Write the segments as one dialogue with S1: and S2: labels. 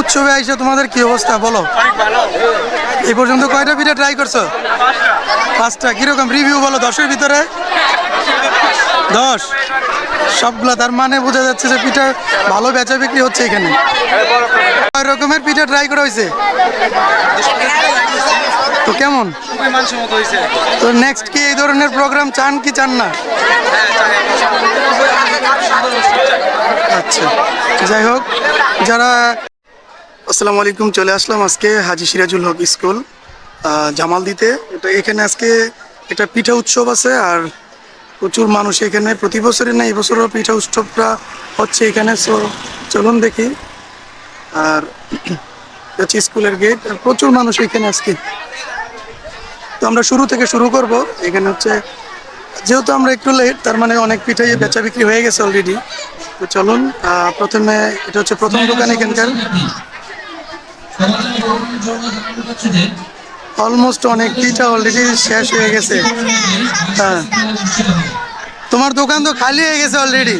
S1: উৎসবে আইসা তোমাদের কি অবস্থা, বলো? এই পর্যন্ত কয়টা পিঠা ট্রাই করছ? পাঁচটা। কীরকম রিভিউ বলো দশের ভিতরে? দশ। সবগুলা তার মানে বোঝা যাচ্ছে যে পিঠা ভালো বেচা বিক্রি হচ্ছে এখানে। কয় রকমের পিঠা ট্রাই করা হয়েছে? তো কেমন? তো নেক্সট কি এই ধরনের প্রোগ্রাম চান কি চান না? আচ্ছা যাই হোক, যারা আসসালামু আলাইকুম, চলে আসলাম আজকে হাজি সিরাজুল হক স্কুল জামালদিতে এটা এখানে আজকে একটা পিঠা উৎসব আছে আর প্রচুর মানুষ এখানে। প্রতি বছরই না, এবছরও পিঠা উৎসবটা হচ্ছে এখানে। সো চলুন দেখি। আর হচ্ছে স্কুলের গেট আর প্রচুর মানুষ এখানে আজকে। তো আমরা শুরু থেকে শুরু করব। এখানে হচ্ছে, যেহেতু আমরা একটু লেট তার মানে অনেক পিঠাই বেচা বিক্রি হয়ে গেছে অলরেডি তো চলুন প্রথমে, এটা হচ্ছে প্রথম দোকান এখানকার। অলমোস্ট অনেক পিঠা অলরেডি শেষ হয়ে গেছে। হ্যাঁ। তোমার দোকান তো খালি হয়ে গেছে অলরেডি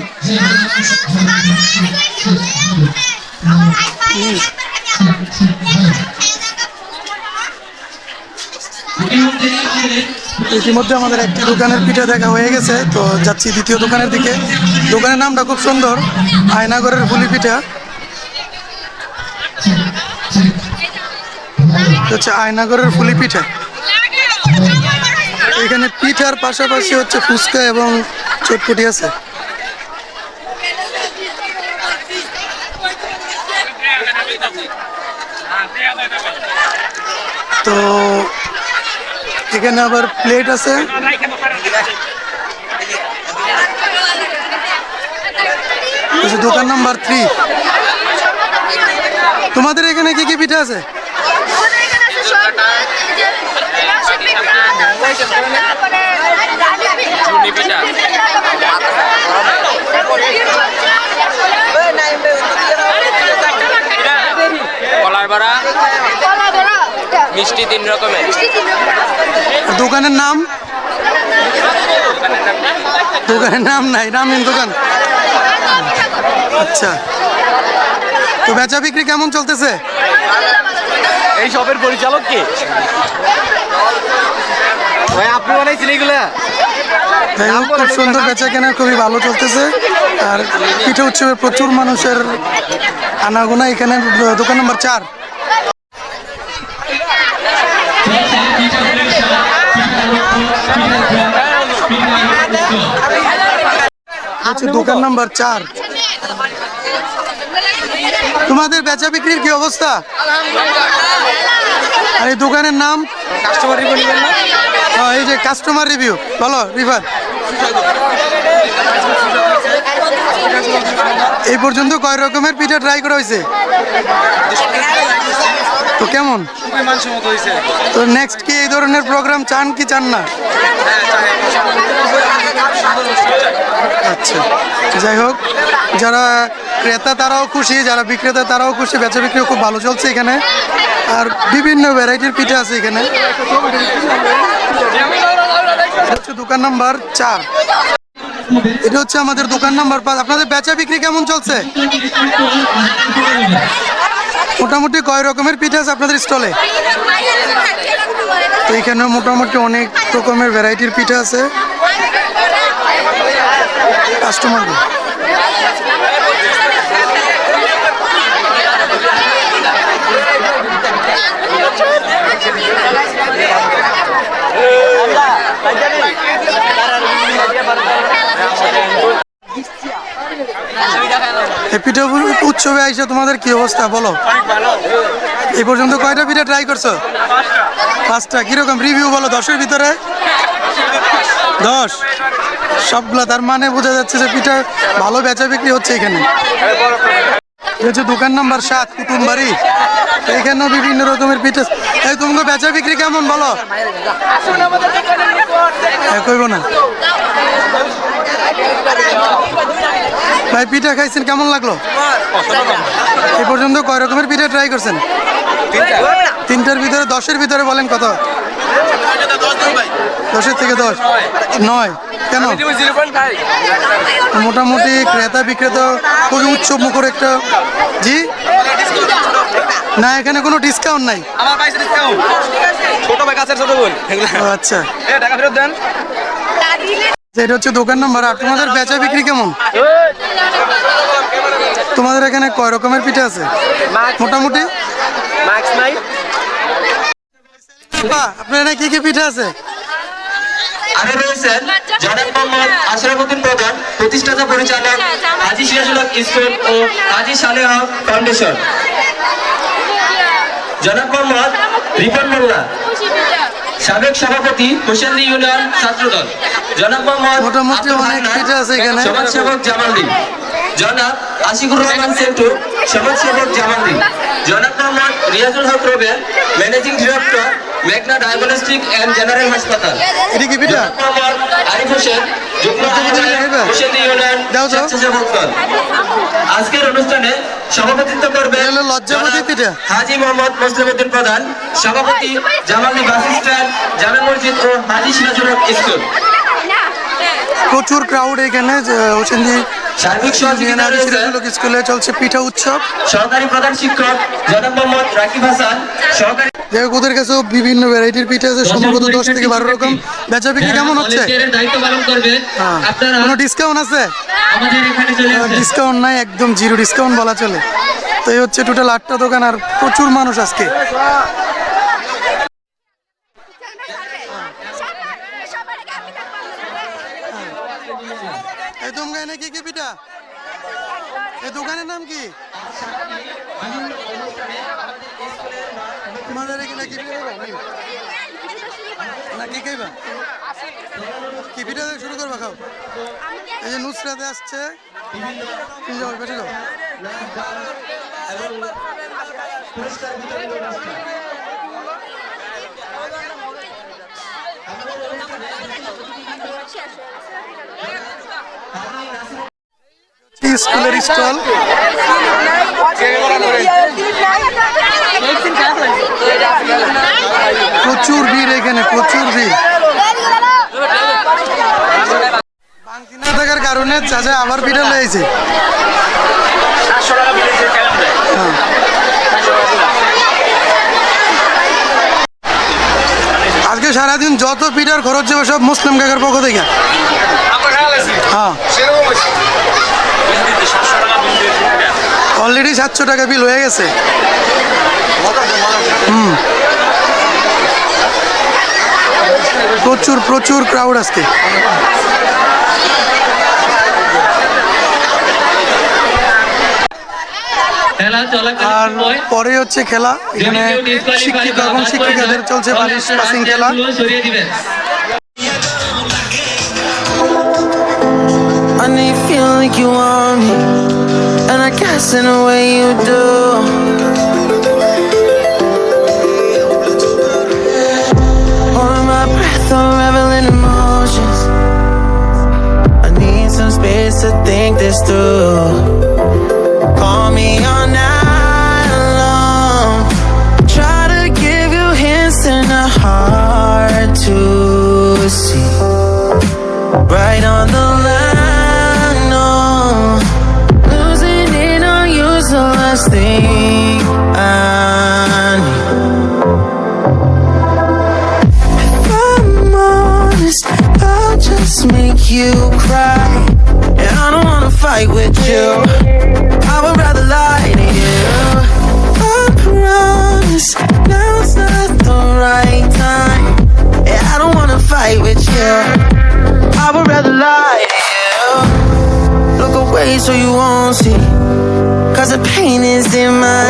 S1: ইতিমধ্যে আমাদের একটি দোকানের পিঠা দেখা হয়ে গেছে, তো যাচ্ছি দ্বিতীয় দোকানের দিকে। দোকানের নামটা খুব সুন্দর, আয়নাগরের ফুলি পিঠা। হচ্ছে আয়নাগরের ফুলি পিঠা। এখানে পিঠার পাশাপাশি হচ্ছে ফুচকা এবং চটপটি আছে। তো এখানে আবার প্লেট আছে। দোকান নাম্বার থ্রি তোমাদের এখানে কি কি পিঠা আছে?
S2: মিষ্টি তিন রকমের।
S1: দোকানের নাম? দোকানের নাম নাই রামেন দোকান। আচ্ছা। তো বেচা বিক্রি কেমন চলতেছে?
S3: এই শপের পরিচালক কে? ভাই আপনি বানাইছেন এগুলা?
S1: খুব সুন্দর বেচা কেনা খুবই ভালো চলতেছে। আর পিঠে উৎসবে প্রচুর মানুষের আনাগোনা এখানে দোকান নম্বর চার। হচ্ছে দোকান নাম্বার চার। তোমাদের বেচা বিক্রির কি অবস্থা? আর এই দোকানের নাম?
S3: কাস্টমার রিভিউ
S1: এই যে কাস্টমার রিভিউ বলো রিফাত। এই পর্যন্ত কয় রকমের পিঠা ট্রাই করা হয়েছে? তো কেমন? তো নেক্সট কি এই ধরনের প্রোগ্রাম চান কি চান না? আচ্ছা যাই হোক যারা ক্রেতা তারাও খুশি, যারা বিক্রেতা তারাও খুশি, বেচা বিক্রিও খুব ভালো চলছে এখানে। আর বিভিন্ন ভ্যারাইটির পিঠা আছে এখানে। দোকান নাম্বার চার। এটা হচ্ছে আমাদের দোকান নাম্বার পাঁচ। আপনাদের বেচা বিক্রি কেমন চলছে? মোটামুটি কয় রকমের পিঠা আছে আপনাদের স্টলে? তো এখানে মোটামুটি অনেক রকমের ভ্যারাইটির পিঠা আছে। কাস্টমার এই পিঠা উৎসবে আইসা তোমাদের কি অবস্থা, বলো? এই পর্যন্ত কয়টা পিঠা ট্রাই করছ? পাঁচটা। কীরকম রিভিউ বলো দশের ভিতরে? দশ। সবগুলা তার মানে বোঝা যাচ্ছে যে পিঠা ভালো বেচা বিক্রি হচ্ছে এখানে। হচ্ছে দোকান নাম্বার সাত কুটুম বাড়ি তো এখানেও বিভিন্ন রকমের পিঠা। এই তোমাকে বেচা বিক্রি কেমন বলো? কইব না। ভাই পিঠা খাইছেন কেমন লাগল? এ পর্যন্ত কয় রকমের পিঠা ট্রাই করছেন? তিনটার ভিতরে দশের ভিতরে বলেন কত? দশের থেকে দশ? নয়। কেন? মোটামুটি ক্রেতা বিক্রেতা খুবই উৎসব মুখর একটা জি? না এখানে কোনো ডিসকাউন্ট নাই।
S3: আমার পাইছে ডিসকাউন্ট ছোট ভাই কাছের ছোট বোন।
S1: আচ্ছা।
S3: এ টাকা ফেরত দেন।
S1: এটা হচ্ছে দোকান নাম্বার আর তোমাদের বেচা বিক্রি কেমন? তোমাদের এখানে কয় রকমের পিঠা আছে? মোটামুটি? বাহ, আপনার এখানে কি কি পিঠা আছে?
S4: আরও রয়েছেন জনাব মোহাম্মদ আশরাফুদ্দিন প্রধান প্রতিষ্ঠাতা পরিচালক হাজি সিরাজুল স্কুল ও হাজি সালেহ ফাউন্ডেশন। জনাব মোহাম্মদ রিপন মোল্লা। সাবেক সভাপতি হোসেনদি ইউনিয়ন ছাত্রদল। জনাব মোহাম্মদ
S1: মোটামুটি অনেক
S4: হান্নান,
S1: পিঠা আছে এখানে।
S4: সমাজসেবক জামালদি জনাব আশিকুর রহমান সেন্টু সমাজসেবক জামালদি জনাব মোহাম্মদ রিয়াজুল হক রবেল ম্যানেজিং ডিরেক্টর মেঘনা ডায়াগনস্টিক অ্যান্ড জেনারেল হাসপাতাল।
S1: এটা কি
S4: আরিফ হোসেন যুগ্ম আহ্বায়ক হোসেন ইউনিয়ন। স্বেচ্ছাসেবক দল। আজকের অনুষ্ঠানে সভাপতিত্ব করবেন। হাজি মোহাম্মদ মুসলিমউদ্দিন প্রধান সভাপতি জামালি বাস স্ট্যান্ড জামে মসজিদ ও হাজি সিরাজুল স্কুল।
S1: প্রচুর ক্রাউড এখানে
S4: সার্বিক সহযোগিতা
S1: স্কুলে চলছে পিঠা উৎসব।
S4: সহকারী প্রধান শিক্ষক জনাব মোহাম্মদ রাকিব হাসান সহকারী
S1: যাই হোক ওদের কাছেও বিভিন্ন ভ্যারাইটির পিঠা আছে সম্ভবত দশ থেকে বারো রকম। বেচা বিক্রি কেমন হচ্ছে? হ্যাঁ।
S4: আপনারা
S1: কোনো ডিসকাউন্ট আছে? ডিসকাউন্ট নাই একদম জিরো ডিসকাউন্ট বলা চলে। তো এই হচ্ছে টোটাল আটটা দোকান আর প্রচুর মানুষ আজকে। এই তোমরা এনে কি কি পিঠা? এই দোকানের নাম কি? তোমাদের কি? না, কি কি শুরু করবা, খাও। এই যে নুসরাতে আসছে। যাও স্কুলের স্টল। প্রচুর ভিড় এখানে প্রচুর ভিড়। না থাকার কারণে চাচা আবার ভিড় লেগেছে আজকে সারাদিন যত পিঠার খরচ যাবে সব মুসলিম কাকার পক্ষ থেকে। হ্যাঁ। অলরেডি সাতশো টাকা বিল হয়ে গেছে। হুম। প্রচুর প্রচুর ক্রাউড আজকে। আর পরে হচ্ছে খেলা। এখানে শিক্ষিক এবং শিক্ষিকাদের চলছে পাসিং খেলা।
S5: I need feel like you want me, I a way you do. Holding my breath, unraveling emotions. I need some space to think this through. Call me you cry, and I don't wanna fight with you. I would rather lie to you. I promise now's not the right time. Yeah, I don't wanna fight with you. I would rather lie to you. Look away so you won't see. Cause the pain is in my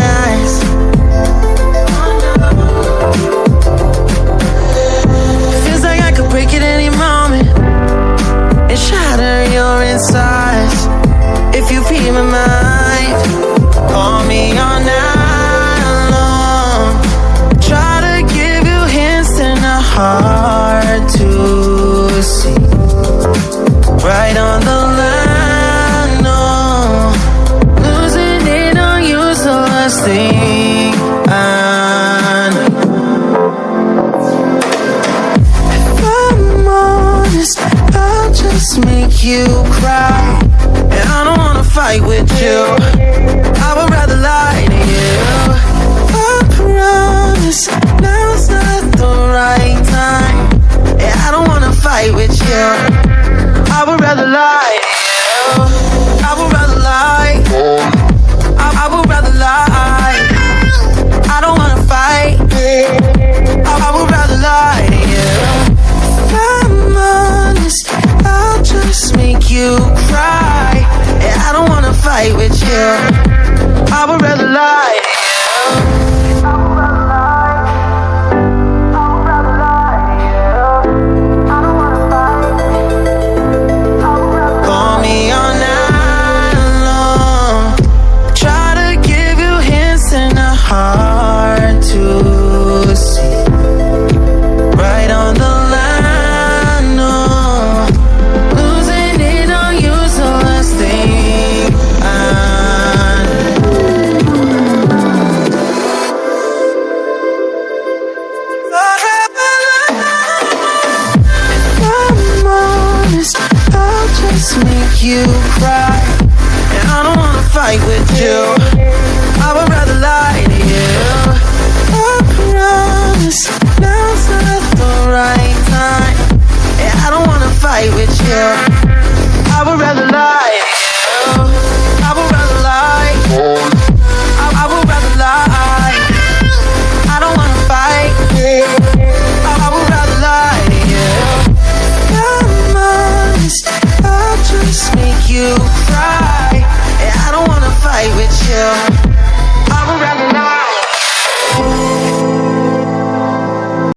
S5: power you cry. And I don't wanna fight with you. I would rather lie to you. I promise now's not the right time. And I don't wanna fight with you. I would rather